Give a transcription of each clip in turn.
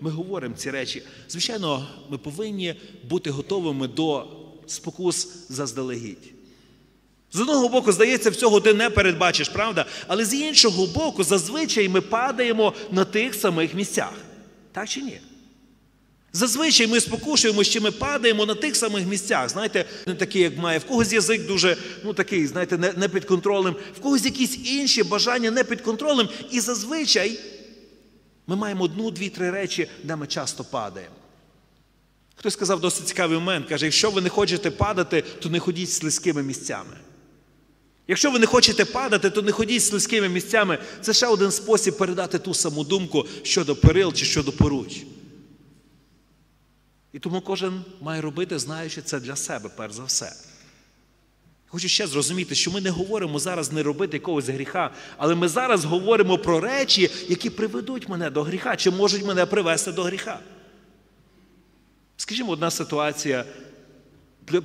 Ми говоримо ці речі. Звичайно, ми повинні бути готовими до спокус заздалегідь. З одного боку, здається, всього ти не передбачиш, правда? Але з іншого боку, зазвичай ми падаємо на тих самих місцях. Так чи ні? Зазвичай ми спокушуємо, що ми падаємо на тих самих місцях. Знаєте, не такий, як має, в когось язик дуже, ну такий, знаєте, не, не під контролем, в когось якісь інші бажання не під контролем. І зазвичай ми маємо одну, дві, три речі, де ми часто падаємо. Хтось сказав досить цікавий момент, каже, якщо ви не хочете падати, то не ходіть слизькими місцями. Якщо ви не хочете падати, то не ходіть слизькими місцями. Це ще один спосіб передати ту саму думку щодо перил чи щодо поруч. І тому кожен має робити, знаючи це для себе, перш за все. Хочу ще зрозуміти, що ми не говоримо зараз не робити якогось гріха, але ми зараз говоримо про речі, які приведуть мене до гріха, чи можуть мене привести до гріха. Скажімо, одна ситуація.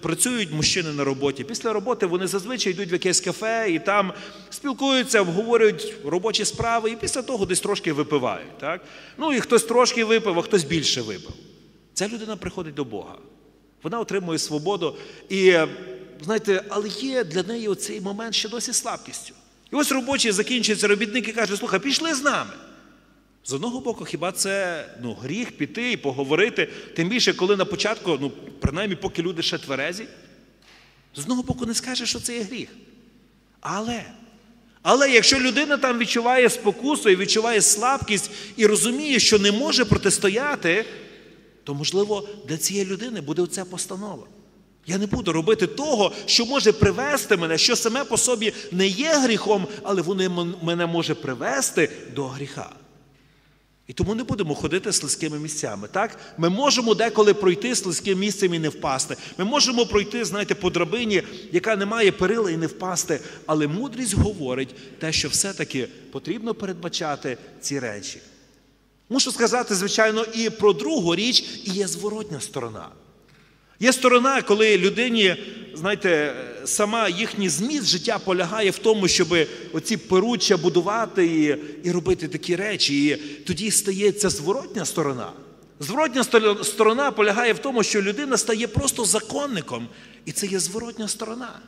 Працюють мужчини на роботі. Після роботи вони зазвичай йдуть в якесь кафе і там спілкуються, обговорюють робочі справи, і після того десь трошки випивають. Так? Ну і хтось трошки випив, а хтось більше випив. Ця людина приходить до Бога. Вона отримує свободу. І, знаєте, але є для неї оцей момент ще досі слабкістю. І ось робочий закінчується робітник і каже, слухай, пішли з нами. З одного боку, хіба це ну, гріх піти і поговорити, тим більше, коли на початку, ну, принаймні, поки люди ще тверезі, з одного боку не скаже, що це є гріх. Але, але якщо людина там відчуває спокусу і відчуває слабкість і розуміє, що не може протистояти, то, можливо, для цієї людини буде оця постанова. Я не буду робити того, що може привести мене, що саме по собі не є гріхом, але воно мене може привести до гріха. І тому не будемо ходити слизькими місцями. Так? Ми можемо деколи пройти слизьким місцем і не впасти. Ми можемо пройти, знаєте, по драбині, яка не має перила і не впасти. Але мудрість говорить те, що все-таки потрібно передбачати ці речі. Мушу сказати, звичайно, і про другу річ, і є зворотня сторона. Є сторона, коли людині, знаєте, сама їхній зміст життя полягає в тому, щоб оці перуччя будувати і і робити такі речі. І тоді стається зворотня сторона. Зворотня сторона полягає в тому, що людина стає просто законником, і це є зворотня сторона.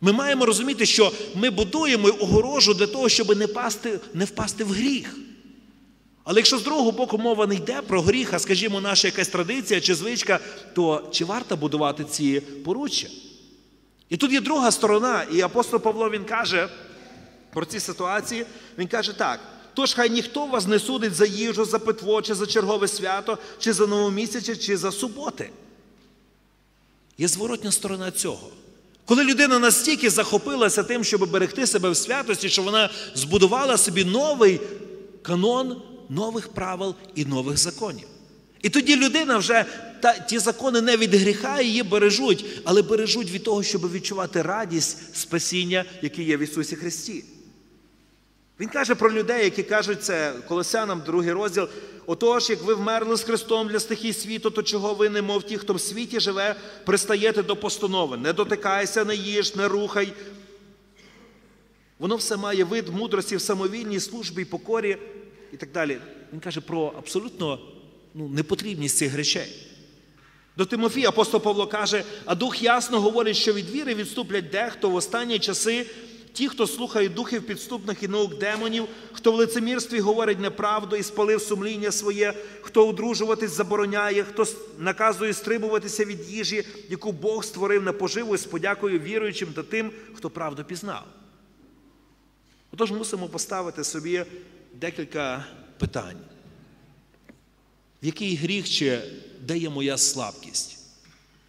Ми маємо розуміти, що ми будуємо огорожу для того, щоб не, пасти, не впасти в гріх. Але якщо з другого боку мова не йде про гріх, а скажімо, наша якась традиція чи звичка, то чи варто будувати ці поруччя? І тут є друга сторона, і апостол Павло він каже про ці ситуації, він каже так. Тож хай ніхто вас не судить за їжу, за питво, чи за чергове свято, чи за новомісяче, чи за суботи. Є зворотня сторона цього. Коли людина настільки захопилася тим, щоб берегти себе в святості, що вона збудувала собі новий канон нових правил і нових законів. І тоді людина вже та, ті закони не від гріха її бережуть, але бережуть від того, щоб відчувати радість спасіння, яке є в Ісусі Христі. Він каже про людей, які кажуть це Колосянам, другий розділ. Отож, як ви вмерли з Христом для стихій світу, то чого ви, не мов ті, хто в світі живе, пристаєте до постанови. Не дотикайся, не їж, не рухай. Воно все має вид мудрості в самовільній службі і покорі і так далі. Він каже про абсолютно ну, непотрібність цих речей. До Тимофія апостол Павло каже, а дух ясно говорить, що від віри відступлять дехто в останні часи, ті, хто слухає духів підступних і наук демонів, хто в лицемірстві говорить неправду і спалив сумління своє, хто одружуватись забороняє, хто наказує стрибуватися від їжі, яку Бог створив на поживу з подякою віруючим та тим, хто правду пізнав. Отож мусимо поставити собі декілька питань. В який гріх чи де є моя слабкість?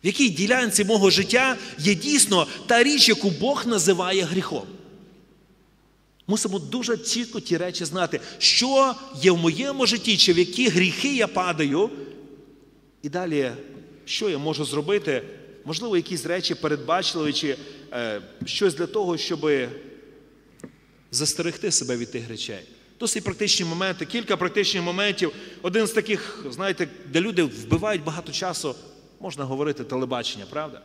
В якій ділянці мого життя є дійсно та річ, яку Бог називає гріхом? Мусимо дуже чітко ті речі знати, що є в моєму житті, чи в які гріхи я падаю. І далі, що я можу зробити? Можливо, якісь речі передбачливі, чи е, щось для того, щоб застерегти себе від тих речей. Досить практичні моменти, кілька практичних моментів. Один з таких, знаєте, де люди вбивають багато часу, можна говорити, телебачення, правда?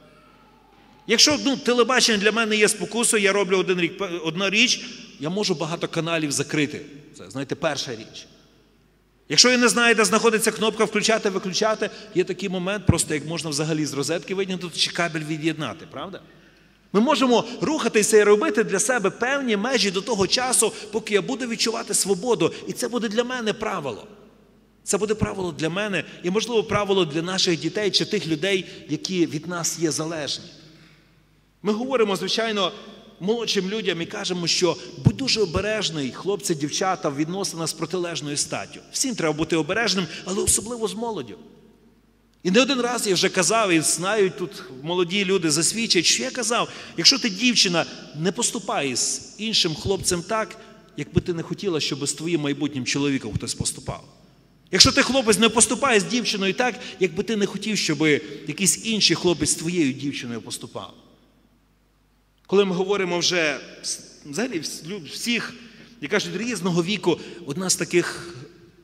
Якщо ну, телебачення для мене є спокусою, я роблю один рік, одна річ, я можу багато каналів закрити. Це, знаєте, перша річ. Якщо ви не знаєте, де знаходиться кнопка включати, виключати, є такий момент, просто як можна взагалі з розетки витягнути чи кабель від'єднати, правда? Ми можемо рухатися і робити для себе певні межі до того часу, поки я буду відчувати свободу. І це буде для мене правило. Це буде правило для мене і, можливо, правило для наших дітей чи тих людей, які від нас є залежні. Ми говоримо, звичайно, молодшим людям і кажемо, що будь дуже обережний, хлопці, дівчата, в відносинах з протилежною статтю. Всім треба бути обережним, але особливо з молоддю. І не один раз я вже казав, і знають тут молоді люди засвідчать, що я казав, якщо ти дівчина не поступає з іншим хлопцем так, якби ти не хотіла, щоб з твоїм майбутнім чоловіком хтось поступав. Якщо ти хлопець не поступає з дівчиною так, якби ти не хотів, щоб якийсь інший хлопець з твоєю дівчиною поступав. Коли ми говоримо вже взагалі всіх, як кажуть, різного віку, одна з таких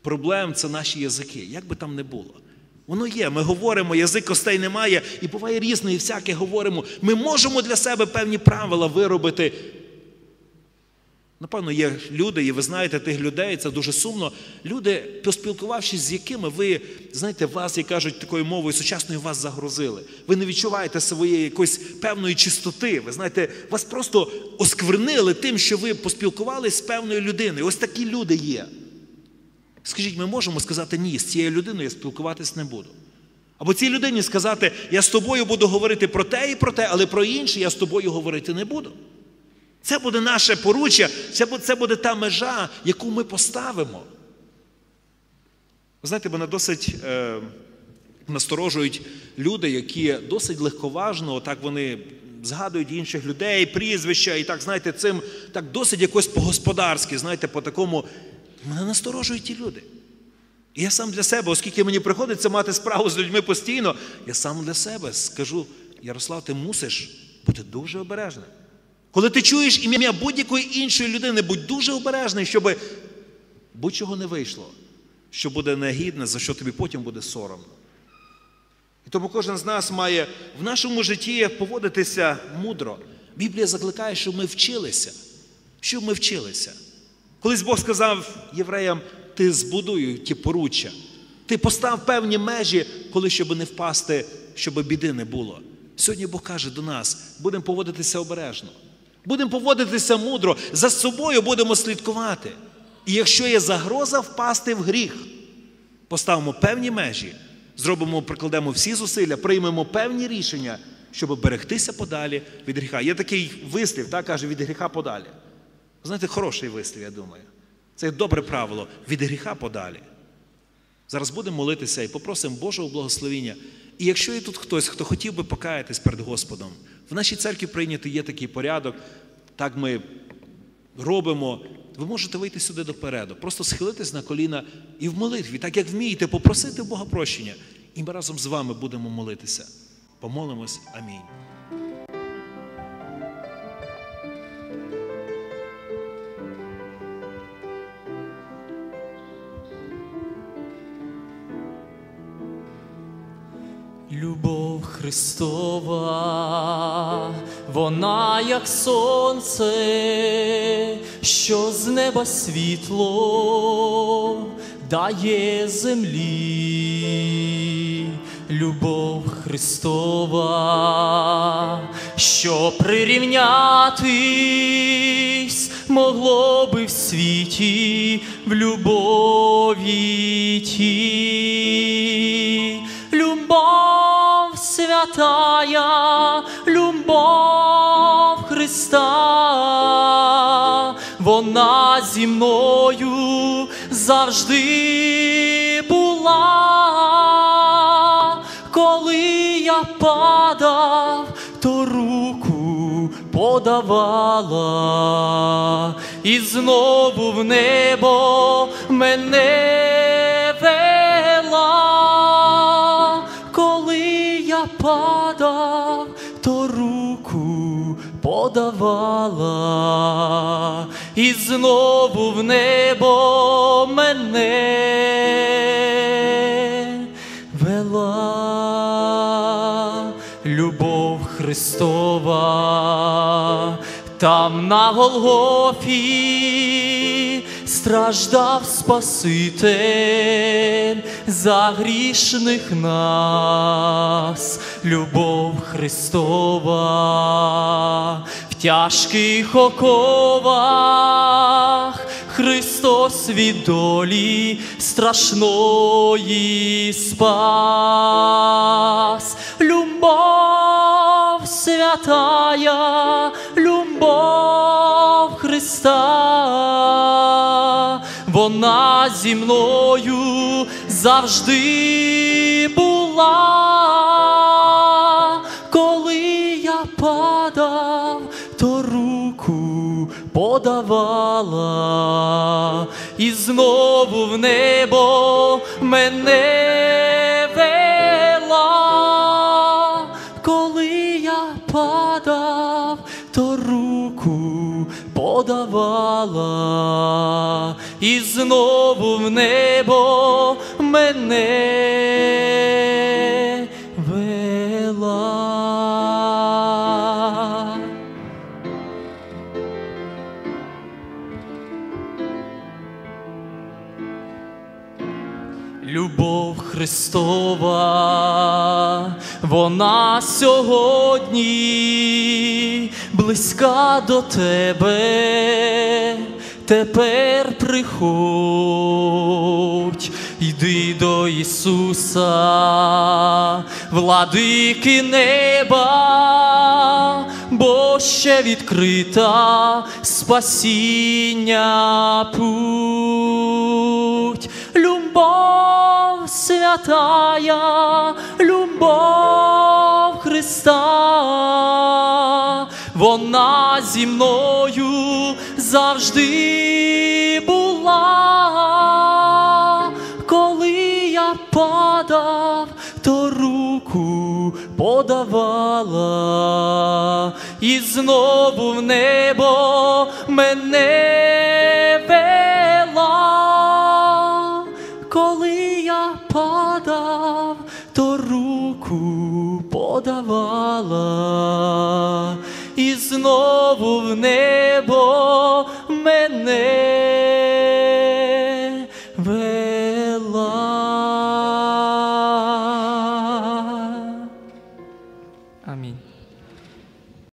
проблем це наші язики. Як би там не було. Воно є, ми говоримо, язик костей немає, і буває різне, і всяке говоримо. Ми можемо для себе певні правила виробити. Напевно, є люди, і ви знаєте тих людей, це дуже сумно. Люди, поспілкувавшись з якими ви, знаєте, вас, як кажуть, такою мовою сучасною вас загрузили. Ви не відчуваєте своєї якоїсь певної чистоти. Ви знаєте, вас просто осквернили тим, що ви поспілкувалися з певною людиною. Ось такі люди є. Скажіть, ми можемо сказати ні, з цією людиною я спілкуватись не буду. Або цій людині сказати, я з тобою буду говорити про те і про те, але про інше я з тобою говорити не буду. Це буде наше поруччя, це буде та межа, яку ми поставимо. Ви знаєте, мене досить е, насторожують люди, які досить легковажно, так вони згадують інших людей, прізвища, і так, знаєте, цим так досить якось по-господарськи, знаєте, по такому. Мене насторожують ті люди. І я сам для себе, оскільки мені приходиться мати справу з людьми постійно, я сам для себе скажу: Ярослав, ти мусиш бути дуже обережним. Коли ти чуєш ім'я будь-якої іншої людини, будь дуже обережний, щоб будь-чого не вийшло, що буде негідне, за що тобі потім буде соромно. І тому кожен з нас має в нашому житті поводитися мудро. Біблія закликає, щоб ми вчилися. Щоб ми вчилися. Колись Бог сказав євреям, ти збудуй ті поруччя, ти постав певні межі, коли щоб не впасти, щоб біди не було. Сьогодні Бог каже до нас, будемо поводитися обережно, будемо поводитися мудро, за собою будемо слідкувати. І якщо є загроза впасти в гріх, поставимо певні межі, зробимо, прикладемо всі зусилля, приймемо певні рішення, щоб берегтися подалі від гріха. Є такий вислів, так каже, від гріха подалі. Знаєте, хороший вислів, я думаю. Це добре правило від гріха подалі. Зараз будемо молитися і попросимо Божого благословіння. І якщо є тут хтось, хто хотів би покаятись перед Господом, в нашій церкві прийнятий є такий порядок, так ми робимо. Ви можете вийти сюди допереду, просто схилитись на коліна і в молитві, так як вмієте, попросити Бога прощення. І ми разом з вами будемо молитися. Помолимось. Амінь. Христова, вона як сонце, що з неба світло дає землі, любов Христова, що прирівнятись могло би в світі в любові тій. Святая, любов Христа, вона зі мною завжди була, коли я падав, то руку подавала, і знову в небо мене подавала, і знову в небо мене вела. Любов Христова, там на Голгофі страждав Спаситель за грішних нас, любов Христова тяжких оковах. Христос від долі страшної спас. Любов святая, любов Христа, вона зі мною завжди була. Подавала, і знову в небо мене вела. Коли я падав, то руку подавала, і знову в небо мене Христова, вона сьогодні близька до тебе, тепер приходь, йди до Ісуса, владики неба, бо ще відкрита спасіння путь. Любов святая, любов Христа, вона зі мною завжди була. Коли я падав, то руку подавала, і знову в небо мене Коли я падав, то руку подавала, і знову в небо мене.